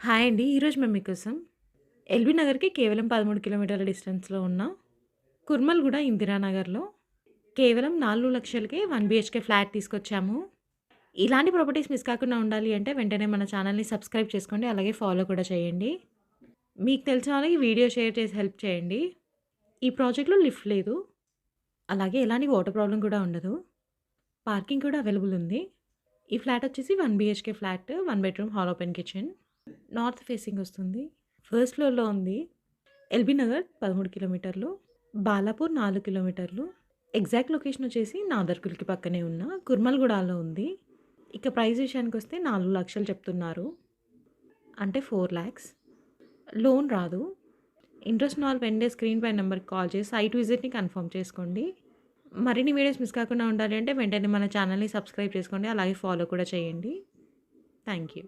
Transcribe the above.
Hi అండి. ఈరోజు మేము మీకోసం ఎల్బీ నగర్‌కి కేవలం 13 కిలోమీటర్ల డిస్టెన్స్‌లో ఉన్న కుర్మల్‌గూడ ఇందిరానగర్‌లో కేవలం 4,00,000కే 1 బీహెచ్‌కే ఫ్లాట్ తీసుకొచ్చాము. ఇలాంటి ప్రాపర్టీస్ మిస్ కాకుండా ఉండాలి అంటే వెంటనే మన ఛానల్‌ని సబ్స్క్రైబ్ చేసుకోండి. అలాగే ఫాలో కూడా చేయండి. మీకు తెలిసిన వాళ్ళకి వీడియో షేర్ చేసి హెల్ప్ చేయండి. ఈ ప్రాజెక్ట్‌లో లిఫ్ట్ లేదు. అలాగే ఎలాంటి వాటర్ ప్రాబ్లం కూడా ఉండదు. పార్కింగ్ కూడా అవైలబుల్ ఉంది. ఈ ఫ్లాట్ వచ్చేసి 1 BHK flat. One bedroom, hall open kitchen. North facing వస్తుంది. ఫస్ట్ ఫ్లోర్‌లో ఉంది. ఎల్బీ నగర్ 13 కిలోమీటర్లు. బాలాపూర్ నాలుగు కిలోమీటర్లు. ఎగ్జాక్ట్ లొకేషన్ వచ్చేసి నాదర్కులకి పక్కనే ఉన్న కుర్మల్‌గూడలో ఉంది. ఇక ప్రైస్ విషయానికి వస్తే నాలుగు లక్షలు చెప్తున్నారు. అంటే 4,00,000 లోన్ రాదు. ఇంట్రెస్ట్ ఉన్న వాళ్ళు వెంటనే స్క్రీన్ పై నెంబర్కి కాల్ చేసి సైట్ విజిట్‌ని కన్ఫర్మ్ చేసుకోండి. మరిన్ని వీడియోస్ మిస్ కాకుండా ఉండాలి అంటే వెంటనే మన ఛానల్‌ని సబ్స్క్రైబ్ చేసుకోండి. అలాగే ఫాలో కూడా చేయండి. Thank you.